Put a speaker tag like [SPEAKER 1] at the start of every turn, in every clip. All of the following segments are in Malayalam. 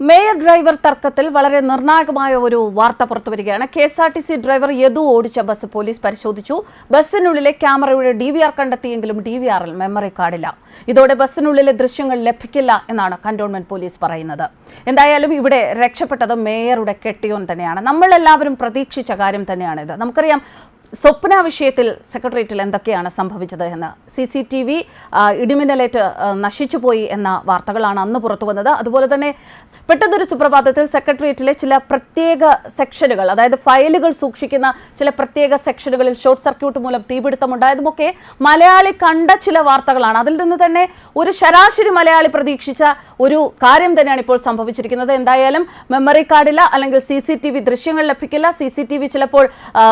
[SPEAKER 1] മേയർ ഡ്രൈവർ തർക്കത്തിൽ വളരെ നിർണായകമായ ഒരു വാർത്ത പുറത്തുവരികയാണ്. K S R T C driver Yadu ഓടിച്ച ബസ് പോലീസ് പരിശോധിച്ചു. ബസ്സിനുള്ളിലെ ക്യാമറയുടെ ഡി വി ആർ കണ്ടെത്തിയെങ്കിലും ഡി വി ആറിൽ മെമ്മറി കാർഡില്ല. ഇതോടെ ബസ്സിനുള്ളിലെ ദൃശ്യങ്ങൾ ലഭിക്കില്ല എന്നാണ് കന്റോൺമെന്റ് പോലീസ് പറയുന്നത്. എന്തായാലും ഇവിടെ രക്ഷപ്പെട്ടത് മേയറുടെ കെട്ടിയോൻ തന്നെയാണ്. നമ്മളെല്ലാവരും പ്രതീക്ഷിച്ച കാര്യം തന്നെയാണ് ഇത് നമുക്കറിയാം സ്വപ്ന വിഷയത്തിൽ സെക്രട്ടേറിയറ്റിൽ എന്തൊക്കെയാണ് സംഭവിച്ചത് എന്ന് സി സി ടി വി ഇടിമിന്നലേറ്റ് നശിച്ചുപോയി എന്ന വാർത്തകളാണ് അന്ന് പുറത്തു വന്നത്. അതുപോലെ തന്നെ പെട്ടെന്നൊരു സുപ്രഭാതത്തിൽ സെക്രട്ടേറിയറ്റിലെ ചില പ്രത്യേക സെക്ഷനുകൾ അതായത് ഫയലുകൾ സൂക്ഷിക്കുന്ന ചില പ്രത്യേക സെക്ഷനുകളിൽ ഷോർട്ട് സർക്യൂട്ട് മൂലം തീപിടുത്തമുണ്ടായതുമൊക്കെ മലയാളി കണ്ട ചില വാർത്തകളാണ്. അതിൽ നിന്ന് തന്നെ ഒരു ശരാശരി മലയാളി പ്രതീക്ഷിച്ച ഒരു കാര്യം തന്നെയാണ് ഇപ്പോൾ സംഭവിച്ചിരിക്കുന്നത്. എന്തായാലും മെമ്മറി കാർഡില്ല അല്ലെങ്കിൽ സി സി ടി വി ദൃശ്യങ്ങൾ ലഭിക്കില്ല. സി സി ടി വി ചിലപ്പോൾ ആ,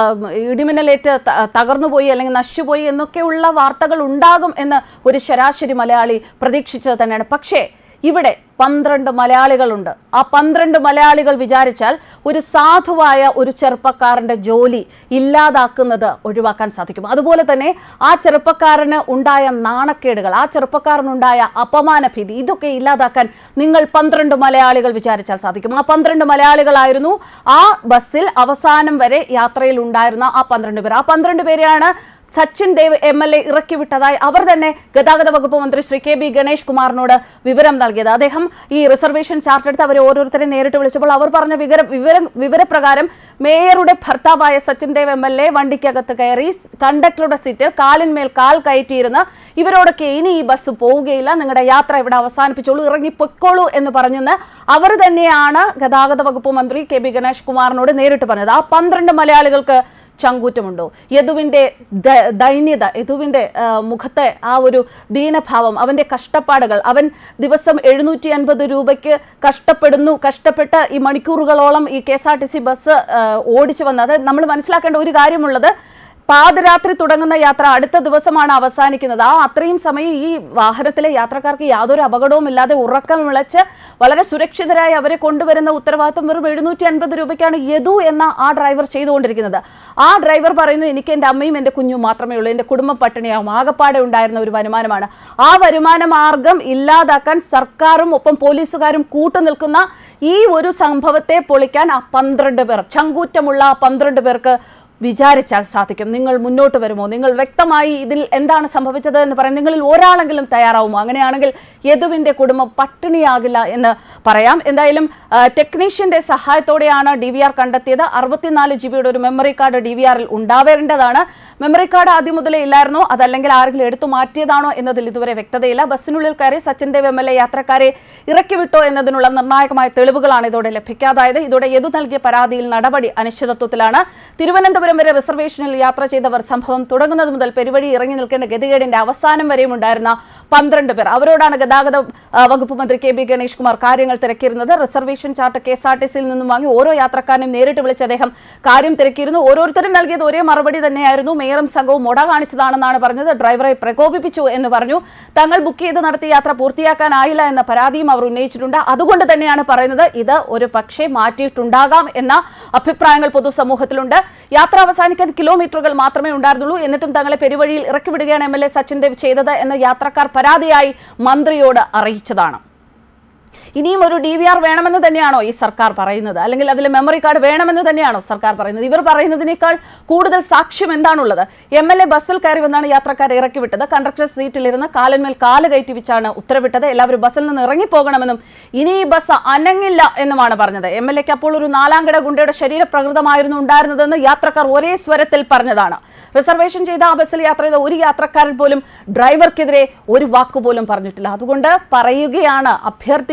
[SPEAKER 1] ത- തകർന്നുപോയി അല്ലെങ്കിൽ നശിച്ചുപോയി എന്നൊക്കെയുള്ള വാർത്തകൾ ഉണ്ടാകും എന്ന് ഒരു ശരാശരി മലയാളി പ്രതീക്ഷിച്ചത് തന്നെയാണ്. പക്ഷേ ഇവിടെ പന്ത്രണ്ട് മലയാളികളുണ്ട്. ആ പന്ത്രണ്ട് മലയാളികൾ വിചാരിച്ചാൽ ഒരു സാധുവായ ഒരു ചെറുപ്പക്കാരന്റെ ജോലി ഇല്ലാതാക്കുന്നത് ഒഴിവാക്കാൻ സാധിക്കും. അതുപോലെ തന്നെ ആ ചെറുപ്പക്കാരന് ഉണ്ടായ നാണക്കേടുകൾ ആ ചെറുപ്പക്കാരനുണ്ടായ അപമാന ഭീതി ഇതൊക്കെ ഇല്ലാതാക്കാൻ നിങ്ങൾ പന്ത്രണ്ട് മലയാളികൾ വിചാരിച്ചാൽ സാധിക്കും. ആ പന്ത്രണ്ട് മലയാളികളായിരുന്നു ആ ബസ്സിൽ അവസാനം വരെ യാത്രയിൽ ഉണ്ടായിരുന്ന ആ പന്ത്രണ്ട് പേർ. ആ പന്ത്രണ്ട് പേരെയാണ് Sachin Dev M L A ഇറക്കി വിട്ടതായി അവർ തന്നെ ഗതാഗത വകുപ്പ് മന്ത്രി ശ്രീ കെ ബി ഗണേഷ് കുമാറിനോട് വിവരം നൽകിയത്. അദ്ദേഹം ഈ റിസർവേഷൻ ചാർട്ട് എടുത്ത് അവരെ ഓരോരുത്തരെ നേരിട്ട് വിളിച്ചപ്പോൾ അവർ പറഞ്ഞ വിവരം വിവരം വിവരപ്രകാരം മേയറുടെ ഭർത്താവായ Sachin Dev M L A വണ്ടിക്കകത്ത് കയറി കണ്ടക്ടറുടെ സീറ്റ് കാലിന്മേൽ കാൽ കയറ്റിയിരുന്ന് ഇവരോടൊക്കെ ഇനി ഈ ബസ് പോവുകയില്ല നിങ്ങളുടെ യാത്ര ഇവിടെ അവസാനിപ്പിച്ചോളൂ ഇറങ്ങി പൊയ്ക്കോളൂ എന്ന് പറഞ്ഞെന്ന് അവർ തന്നെയാണ് ഗതാഗത വകുപ്പ് മന്ത്രി കെ ബി ഗണേഷ് കുമാറിനോട് നേരിട്ട് പറഞ്ഞത്. ആ പന്ത്രണ്ട് മലയാളികൾക്ക് ചങ്കൂറ്റമുണ്ടോ? യദുവിന്റെ ദൈന്യത യദുവിന്റെ മുഖത്തെ ആ ഒരു ദീനഭാവം അവന്റെ കഷ്ടപ്പാടുകൾ അവൻ ദിവസം എഴുന്നൂറ്റി അൻപത് രൂപയ്ക്ക് കഷ്ടപ്പെടുന്നു കഷ്ടപ്പെട്ട ഈ മണിക്കൂറുകളോളം ഈ K S R T C bus ഓടിച്ചു വന്നത് നമ്മൾ മനസ്സിലാക്കേണ്ട ഒരു കാര്യമുള്ളത് പാതിരാത്രി തുടങ്ങുന്ന യാത്ര അടുത്ത ദിവസമാണ് അവസാനിക്കുന്നത്. ആ അത്രയും സമയം ഈ വാഹനത്തിലെ യാത്രക്കാർക്ക് യാതൊരു അപകടവും ഇല്ലാതെ ഉറക്കം വിളച്ച് വളരെ സുരക്ഷിതരായി അവരെ കൊണ്ടുവരുന്ന ഉത്തരവാദിത്വം വെറും എഴുന്നൂറ്റി അൻപത് രൂപയ്ക്കാണ് യദു എന്ന ആ ഡ്രൈവർ ചെയ്തുകൊണ്ടിരിക്കുന്നത്. ആ ഡ്രൈവർ പറയുന്നു എനിക്ക് എന്റെ അമ്മയും എന്റെ കുഞ്ഞും മാത്രമേ ഉള്ളൂ. എന്റെ കുടുംബം പട്ടിണിയാവും. ആകപ്പാടെ ഉണ്ടായിരുന്ന ഒരു വരുമാനമാണ്. ആ വരുമാന മാർഗം ഇല്ലാതാക്കാൻ സർക്കാരും ഒപ്പം പോലീസുകാരും കൂട്ടുനിൽക്കുന്ന ഈ ഒരു സംഭവത്തെ പൊളിക്കാൻ ആ പന്ത്രണ്ട് പേർ ചങ്കൂറ്റമുള്ള ആ പന്ത്രണ്ട് പേർക്ക് വിചാരിച്ചാൽ സാധിക്കും. നിങ്ങൾ മുന്നോട്ട് വരുമോ? നിങ്ങൾ വ്യക്തമായി ഇതിൽ എന്താണ് സംഭവിച്ചത് എന്ന് പറയാൻ നിങ്ങളിൽ ഒരാളെങ്കിലും തയ്യാറാവുമോ? അങ്ങനെയാണെങ്കിൽ യദുവിന്റെ കുടുംബം പട്ടിണിയാകില്ല എന്ന് പറയാം. എന്തായാലും ടെക്നീഷ്യന്റെ സഹായത്തോടെയാണ് ഡി വി ആർ കണ്ടെത്തിയത്. അറുപത്തിനാല് ജി ബിയുടെ ഒരു മെമ്മറി കാർഡ് ഡി വി ആറിൽ ഉണ്ടാവേണ്ടതാണ്. മെമ്മറി കാർഡ് ആദ്യം മുതലേ ഇല്ലായിരുന്നോ. അതല്ലെങ്കിൽ ആരെങ്കിലും എടുത്തു മാറ്റിയതാണോ എന്നതിൽ ഇതുവരെ വ്യക്തതയില്ല. ബസ്സിനുള്ളിൽ കയറി Sachin Dev M L A യാത്രക്കാരെ ഇറക്കിവിട്ടോ എന്നതിനുള്ള നിർണായകമായ തെളിവുകളാണ് ഇതോടെ ലഭിക്കാതായത്. ഇതോടെ യദു നൽകിയ പരാതിയിൽ നടപടി അനിശ്ചിതത്വത്തിലാണ്. തിരുവനന്തപുരം വരെ റിസർവേഷനിൽ യാത്ര ചെയ്തവർ സംഭവം തുടങ്ങുന്നത് മുതൽ പെരുവഴി ഇറങ്ങി നിൽക്കേണ്ട ഗതികേടിന്റെ അവസാനം വരെയും ഉണ്ടായിരുന്ന പന്ത്രണ്ട് പേർ. അവരോടാണ് ഗതാഗത വകുപ്പ് മന്ത്രി കെ ബി ഗണേഷ് കുമാർ കാര്യങ്ങൾ തിരക്കിയിരുന്നത്. Reservation chart K S R T സിയിൽ നിന്നും വാങ്ങി ഓരോ യാത്രക്കാരനും നേരിട്ട് വിളിച്ച് അദ്ദേഹം കാര്യം തിരക്കിയിരുന്നു. ഓരോരുത്തരും നൽകിയത് ഒരേ മറുപടി തന്നെയായിരുന്നു. മേയറും സംഘവും മുട കാണിച്ചതാണെന്നാണ് പറഞ്ഞത്. ഡ്രൈവറെ പ്രകോപിപ്പിച്ചു എന്ന് പറഞ്ഞു. തങ്ങൾ ബുക്ക് ചെയ്ത് നടത്തിയ യാത്ര പൂർത്തിയാക്കാനായില്ല എന്ന പരാതിയും അവർ ഉന്നയിച്ചിട്ടുണ്ട്. അതുകൊണ്ട് തന്നെയാണ് പറയുന്നത്. ഇത് ഒരു പക്ഷേ മാറ്റിയിട്ടുണ്ടാകാം എന്ന അഭിപ്രായങ്ങൾ പൊതുസമൂഹത്തിലുണ്ട്. യാത്ര അവസാനിക്കാൻ കിലോമീറ്ററുകൾ മാത്രമേ ഉണ്ടായിരുന്നുള്ളൂ. എന്നിട്ടും തങ്ങളെ പെരുവഴിയിൽ ഇറക്കിവിടുകയാണ് M L A Sachin Dev ചെയ്തത് എന്ന് യാത്രക്കാർ പരാതിയായി മന്ത്രിയോട് അറിയിച്ചതാണ് ഇനിയും ഒരു ഡി വി ആർ വേണമെന്ന് തന്നെയാണോ ഈ സർക്കാർ പറയുന്നത്? അല്ലെങ്കിൽ അതിൽ മെമ്മറി കാർഡ് വേണമെന്ന് തന്നെയാണോ സർക്കാർ പറയുന്നത്? ഇവർ പറയുന്നതിനേക്കാൾ കൂടുതൽ സാക്ഷ്യം എന്താണുള്ളത്? എം എൽ എ ബസ്സിൽ കയറി വന്നാണ് യാത്രക്കാരെ ഇറക്കി വിട്ടത് കണ്ടക്ടർ സീറ്റിലിരുന്ന് കാലിന്മേൽ കാൽ കയറ്റി വെച്ചാണ് ഉത്തരവിട്ടത്. എല്ലാവരും ബസ്സിൽ നിന്ന് ഇറങ്ങിപ്പോകണമെന്നും ഇനി ഈ ബസ് അനങ്ങില്ല എന്നുമാണ് പറഞ്ഞത്. എം എൽ എക്ക് അപ്പോൾ ഒരു നാലാം നാലാംകിട ഗുണ്ടയുടെ ശരീരപ്രകൃതമായിരുന്നു ഉണ്ടായിരുന്നതെന്ന് യാത്രക്കാർ ഒരേ സ്വരത്തിൽ പറഞ്ഞതാണ്. റിസർവേഷൻ ചെയ്ത ആ ബസ്സിൽ യാത്ര ചെയ്ത ഒരു യാത്രക്കാരൻ പോലും ഡ്രൈവർക്കെതിരെ ഒരു വാക്കുപോലും പറഞ്ഞിട്ടില്ല. അതുകൊണ്ട് പറയുകയാണ്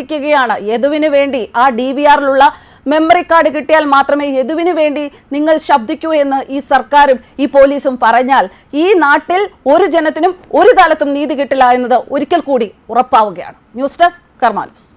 [SPEAKER 1] അഭ്യർത്ഥിക്കുകയാണ് യദുവിന് വേണ്ടി ആ ഡി വി ആറിലുള്ള മെമ്മറി കാർഡ് കിട്ടിയാൽ മാത്രമേ യദുവിന് വേണ്ടി നിങ്ങൾ ശബ്ദിക്കൂ എന്ന് ഈ സർക്കാരും ഈ പോലീസും പറഞ്ഞാൽ ഈ നാട്ടിൽ ഒരു ജനത്തിനും ഒരു കാലത്തും നീതി കിട്ടില്ല എന്നത് ഒരിക്കൽ കൂടി ഉറപ്പാവുകയാണ്. News desk കർമാനൂസ്